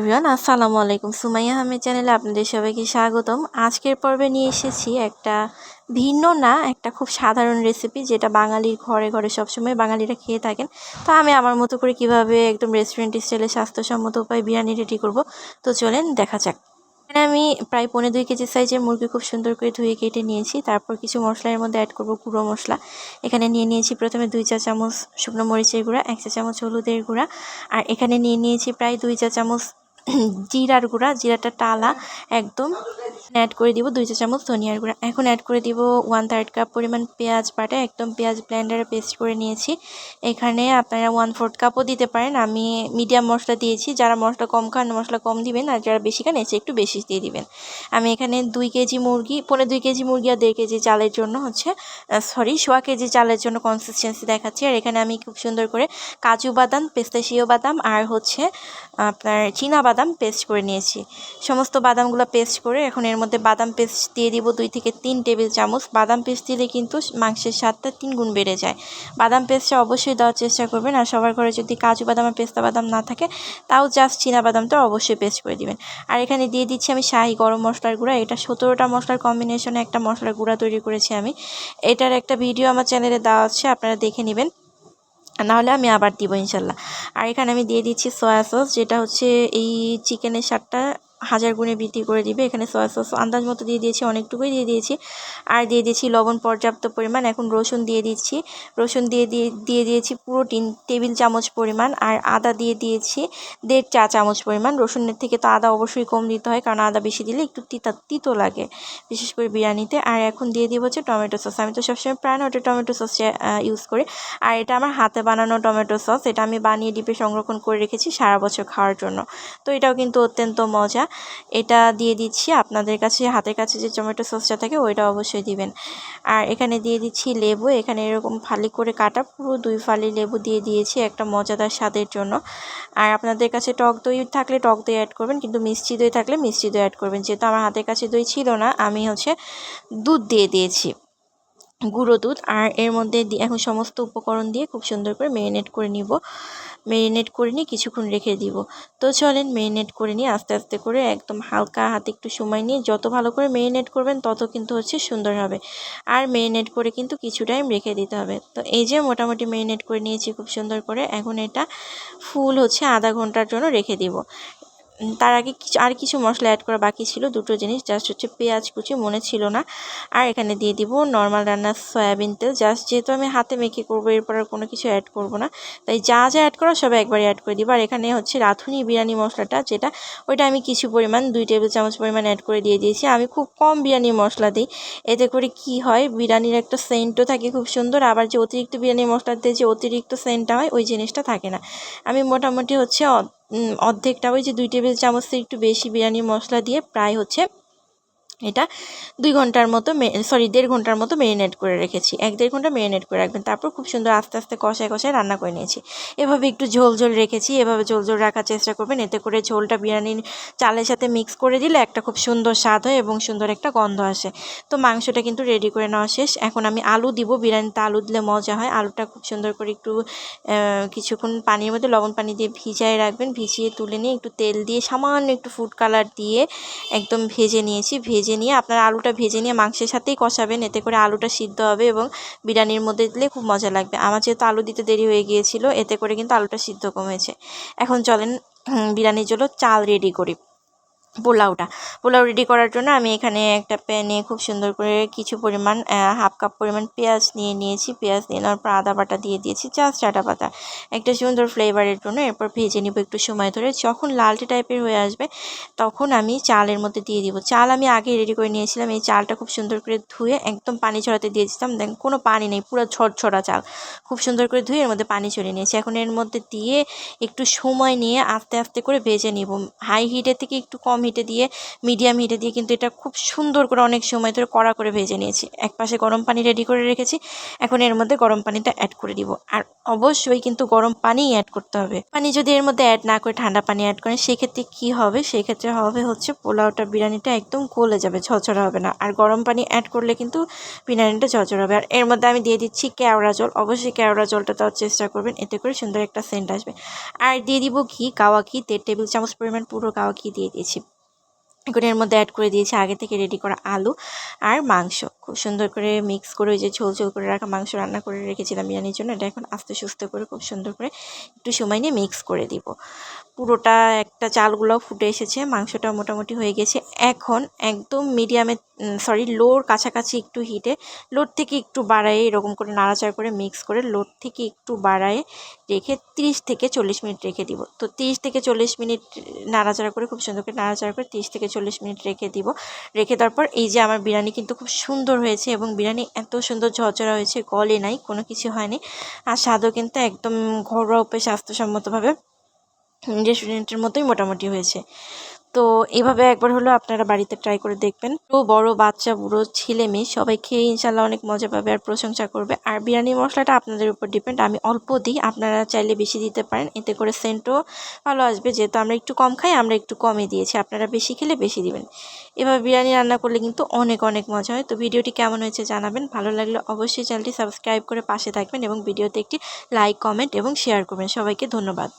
Everyone, আসসালামু আলাইকুম। সুমাইয়া আহমেদ চ্যানেলে আপনাদের সবাইকে স্বাগতম। আজকের পর্বে নিয়ে এসেছি একটা ভিন্ন না, একটা খুব সাধারণ রেসিপি যেটা বাঙালির ঘরে ঘরে সবসময় বাঙালিরা খেয়ে থাকেন। তো আমি আমার মতো করে কীভাবে একদম রেস্টুরেন্ট স্টাইলে স্বাস্থ্যসম্মত উপায় বিরিয়ানি রেডি করব? তো চলেন দেখা যাক। এখানে আমি প্রায় পনেরো দুই কেজি সাইজের মুরগি খুব সুন্দর করে ধুয়ে কেটে নিয়েছি। তারপর কিছু মশলা এর মধ্যে অ্যাড করব গুঁড়ো মশলা। এখানে নিয়ে নিয়েছি প্রথমে দুই চা চামচ শুকনো মরিচের গুঁড়া, এক চা চামচ হলুদের গুঁড়া। আর এখানে নিয়ে নিয়েছি প্রায় দুই চা চামচ জিরার গুঁড়া, জিরাটা টালা, একদম অ্যাড করে দিব দুই চা চামচ ধনিয়ার গুঁড়া। এখন অ্যাড করে দিব ওয়ান থার্ড কাপ পরিমাণ পেঁয়াজ বাটা, একদম পেঁয়াজ ব্লেন্ডারে পেস্ট করে নিয়েছি। এখানে আপনারা ওয়ান ফোর্থ কাপও দিতে পারেন। আমি মিডিয়াম মশলা দিয়েছি। যারা মশলা কম খান, মশলা কম দিবেন, আর যারা বেশি খান, এসে একটু বেশি দিয়ে দিবেন। আমি এখানে দুই কেজি মুরগি পনেরো দুই কেজি মুরগি আর দেড় কেজি চালের জন্য হচ্ছে সরি সোয়া কেজি চালের জন্য কনসিস্টেন্সি দেখাচ্ছি। আর এখানে আমি খুব সুন্দর করে কাজু বাদাম পেস্তাশিও বাদাম, আর হচ্ছে আপনার চীনা বাদাম পেস্ট করে নিয়েছি। সমস্ত বাদামগুলো পেস্ট করে এখন এর মধ্যে বাদাম পেস্ট দিয়ে দিব দুই থেকে তিন টেবিল চামচ। বাদাম পেস্ট দিলে কিন্তু মাংসের স্বাদটা তিন গুণ বেড়ে যায়। বাদাম পেস্টটা অবশ্যই দেওয়ার চেষ্টা করবেন আর সবার ঘরে যদি কাজু বাদাম আর পেস্তা বাদাম না থাকে, তাও জাস্ট চীনা বাদামটা অবশ্যই পেস্ট করে দিবেন। আর এখানে দিয়ে দিচ্ছি আমি শাহি গরম মশলার গুঁড়া। এটা সতেরোটা মশলার কম্বিনেশনে একটা মশলার গুঁড়া তৈরি করেছি আমি। এটার একটা ভিডিও আমার চ্যানেলে দেওয়া আছে, আপনারা দেখে নেবেন। নাহলে আমি আবার দিব ইনশাল্লাহ। আর এখানে আমি দিয়ে দিচ্ছি সয়া সস যেটা হচ্ছে এই চিকেনের স্বাদটা হাজার গুণে বৃদ্ধি করে দিবে। এখানে সয়া সস আন্দাজ মতো দিয়ে দিয়েছি, অনেকটুকুই দিয়ে দিয়েছি। আর দিয়ে দিয়েছি লবণ পর্যাপ্ত পরিমাণ, এখন রসুন দিয়ে দিচ্ছি। রসুন দিয়ে দিয়ে দিয়ে দিয়েছি পুরো তিন টেবিল চামচ পরিমাণ, আর আদা দিয়ে দিয়েছি দেড় চা চামচ পরিমাণ। রসুনের থেকে তো আদা অবশ্যই কম দিতে হয়, কারণ আদা বেশি দিলে একটু তিতা, তিতো লাগে, বিশেষ করে বিরিয়ানিতে। আর এখন দিয়ে দিব হচ্ছে টমেটো সস আমি তো সবসময় প্রায় ওটা টমেটো সস ইউজ করি। আর এটা আমার হাতে বানানো টমেটো সস এটা আমি বানিয়ে ডিপে সংরক্ষণ করে রেখেছি সারা বছর খাওয়ার জন্য। তো এটাও কিন্তু অত্যন্ত মজা। এটা দিয়ে দিচ্ছি। আপনাদের কাছে, হাতের কাছে যে টমেটো সসটা থাকে, ওইটা অবশ্যই দিবেন। আর এখানে দিয়ে দিচ্ছি লেবু। এখানে এরকম ফালি করে কাটা, পুরো দুই ফালি লেবু দিয়ে দিয়েছি একটা মজাদার স্বাদের জন্য। আর আপনাদের কাছে টক দই থাকলে টক দই অ্যাড করবেন, কিন্তু মিষ্টি দই থাকলে মিষ্টি দই অ্যাড করবেন। যেহেতু আমার হাতের কাছে দই ছিল না, আমি হচ্ছে দুধ দিয়ে দিয়েছি। গুঁড়ো দুধ আর এর মধ্যে এখন সমস্ত উপকরণ দিয়ে খুব সুন্দর করে ম্যারিনেট করে নিব। ম্যারিনেট করে নিয়ে কিছুক্ষণ রেখে দিব। তো চলেন ম্যারিনেট করে নিয়ে আস্তে আস্তে করে একদম হালকা হাতে একটু সময় নিয়ে যত ভালো করে ম্যারিনেট করবেন তত কিন্তু হচ্ছে সুন্দর হবে। আর ম্যারিনেট করে কিন্তু কিছু টাইম রেখে দিতে হবে। তো এই যে মোটামুটি ম্যারিনেট করে নিয়েছি খুব সুন্দর করে, এখন এটা ফুল হচ্ছে আধা ঘণ্টার জন্য রেখে দিব। তার আগে আর কিছু মশলা অ্যাড করা বাকি ছিল। দুটো জিনিস জাস্ট হচ্ছে পেঁয়াজ কুচি, মনে ছিল না। আর এখানে দিয়ে দিব নর্মাল রান্নার সয়াবিন তেল। জাস্ট যেহেতু আমি হাতে মেখে করব, এরপর আর কোনো কিছু অ্যাড করব না। তাই যা যা অ্যাড করা সব একবারই অ্যাড করে দিব। আর এখানে হচ্ছে রাঁধুনি বিরিয়ানি মশলাটা, যেটা ওইটা আমি কিছু পরিমাণ, দুই টেবিল চামচ পরিমাণ অ্যাড করে দিয়ে দিয়েছি। আমি খুব কম বিরিয়ানি মশলা দিই। এতে করে কি হয়, বিরিয়ানির একটা সেন্টও থাকে খুব সুন্দর। আবার যে অতিরিক্ত বিরিয়ানি মশলাতে যে অতিরিক্ত সেন্টটা হয়, ওই জিনিসটা থাকে না। আমি মোটামুটি হচ্ছে অর্ধেকটা ওই যে দুই টেবিল চামচের একটু বেশি বিরিয়ানি মশলা দিয়ে প্রায় হচ্ছে এটা দুই ঘণ্টার মতো সরি দেড় ঘণ্টার মতো মেরিনেট করে রেখেছি। এক দেড় ঘণ্টা মেরিনেট করে রাখবেন। তারপর খুব সুন্দর আস্তে আস্তে কষায় কষায় রান্না করে নিয়েছি। এভাবে একটু ঝোল ঝোল রেখেছি। এভাবে ঝোল ঝোল রাখার চেষ্টা করবেন। এতে করে ঝোলটা বিরিয়ানির চালের সাথে মিক্স করে দিলে একটা খুব সুন্দর স্বাদ হয় এবং সুন্দর একটা গন্ধ আসে। তো মাংসটা কিন্তু রেডি করে নেওয়া শেষ। এখন আমি আলু দিব। বিরিয়ানিতে আলু দিলে মজা হয়। আলুটা খুব সুন্দর করে একটু কিছুক্ষণ পানির মধ্যে লবণ পানি দিয়ে ভিজায় রাখবেন। ভিজিয়ে তুলে নিয়ে একটু তেল দিয়ে সামান্য একটু ফুড কালার দিয়ে একদম ভেজে নিয়েছি। ভেজে ভেজে নিয়ে আপনারা আলুটা ভেজে নিয়ে মাংসের সাথেই কষাবেন। এতে করে আলুটা সিদ্ধ হবে এবং বিরিয়ানির মধ্যে দিলে খুব মজা লাগবে। আমার যেহেতু আলু দিতে দেরি হয়ে গিয়েছিল, এতে করে কিন্তু আলুটা সিদ্ধ কমেছে। এখন চলেন বিরিয়ানির জন্য চাল রেডি করি। পোলাওটা। পোলাও রেডি করার জন্য আমি এখানে একটা প্যানে খুব সুন্দর করে কিছু পরিমাণ হাফ কাপ পরিমাণ পেঁয়াজ নিয়ে নিয়েছি। পেঁয়াজ নিয়ে নেওয়ার পর আদা বাটা দিয়ে দিয়েছি চাষ চাটা পাতা একটা সুন্দর ফ্লেভারের জন্য এরপর ভেজে নিব একটু সময় ধরে। যখন লালটে টাইপের হয়ে আসবে, তখন আমি চালের মধ্যে দিয়ে দিব। চাল আমি আগে রেডি করে নিয়েছিলাম। এই চালটা খুব সুন্দর করে ধুয়ে একদম পানি ছড়াতে দিয়েছিলাম দেন কোনো পানি নেই, পুরো ছড়ছড়া চাল। খুব সুন্দর করে ধুয়ে এর মধ্যে পানি ছড়িয়ে নিয়েছি। এখন এর মধ্যে দিয়ে একটু সময় নিয়ে আস্তে আস্তে করে ভেজে নিব। হাই হিটের থেকে একটু কম হিটে দিয়ে, মিডিয়াম হিটে দিয়ে কিন্তু এটা খুব সুন্দর করে অনেক সময় ধরে কড়া করে ভেজে নিয়েছি। এক পাশে গরম পানি রেডি করে রেখেছি। এখন এর মধ্যে গরম পানিটা অ্যাড করে দিব। আর অবশ্যই কিন্তু গরম পানিই অ্যাড করতে হবে। পানি যদি এর মধ্যে অ্যাড না করে, ঠান্ডা পানি অ্যাড করেন, সেক্ষেত্রে কি হবে? সেক্ষেত্রে হবে হচ্ছে পোলাওটা, বিরিয়ানিটা একদম গলে যাবে, ঝরঝরা হবে না। আর গরম পানি অ্যাড করলে কিন্তু বিরিয়ানিটা ঝরঝরা হবে। আর এর মধ্যে আমি দিয়ে দিচ্ছি কেওড়া জল। অবশ্যই কেওড়া জলটা দেওয়ার চেষ্টা করবেন। এতে করে সুন্দর একটা সেন্ট আসবে। আর দিয়ে দিব ঘি, গাওয়া ঘি, দেড় টেবিল চামচ পরিমাণ পুরো গাওয়া ঘি দিয়ে দিয়েছি। এখন এর মধ্যে অ্যাড করে দিয়েছি। আগে থেকে রেডি করা আলু আর মাংস। খুব সুন্দর করে মিক্স করে ওই যে ঝোল ঝোল করে রাখা মাংস রান্না করে রেখেছিলাম বিরিয়ানির জন্য। এটা এখন আস্তে সুস্থ করে খুব সুন্দর করে একটু সময় নিয়ে মিক্স করে দিব। পুরোটা একটা চালগুলো ফুটে এসেছে। মাংসটা মোটামুটি হয়ে গেছে। এখন একদম মিডিয়ামে সরি লোর কাছাকাছি একটু হিটে লোর থেকে একটু বাড়ায় এরকম করে নাড়াচাড়া করে মিক্স করে লোর থেকে একটু বাড়ায় রেখে তিরিশ থেকে চল্লিশ মিনিট রেখে দিব। তো তিরিশ থেকে চল্লিশ মিনিট নাড়াচাড়া করে, খুব সুন্দর করে নাড়াচাড়া করে তিরিশ থেকে চল্লিশ মিনিট রেখে দিব। রেখে দেওয়ার পর এই যে আমার বিরিয়ানি কিন্তু খুব সুন্দর হয়েছে এবং বিরিয়ানি এত সুন্দর ঝরঝরা হয়েছে, গলে নাই, কোনো কিছু হয়নি। আর স্বাদও কিন্তু একদম ঘরোয়া উপায়ে স্বাস্থ্যসম্মতভাবে রেস্টুরেন্টের মতোই মোটামুটি হয়েছে। তো এভাবে একবার হলো আপনারা বাড়িতে ট্রাই করে দেখবেন। তো বড় বাচ্চা, বুড়ো, ছেলে, মেয়ে সবাই খেয়ে ইনশাল্লাহ অনেক মজা পাবে আর প্রশংসা করবে। আর বিরিয়ানি মশলাটা আপনাদের উপর ডিপেন্ড আমি অল্প দিই, আপনারা চাইলে বেশি দিতে পারেন। এতে করে সেন্টও ভালো আসবে। যেহেতু আমরা একটু কম খাই, আমরা একটু কমে দিয়েছি। আপনারা বেশি খেলে বেশি দিবেন। এভাবে বিরিয়ানি রান্না করলে কিন্তু অনেক অনেক মজা হয়। তো ভিডিওটি কেমন হয়েছে জানাবেন। ভালো লাগলে অবশ্যই চ্যানেলটি সাবস্ক্রাইব করে পাশে থাকবেন এবং ভিডিওতে একটি লাইক কমেন্ট এবং শেয়ার করবেন। সবাইকে ধন্যবাদ।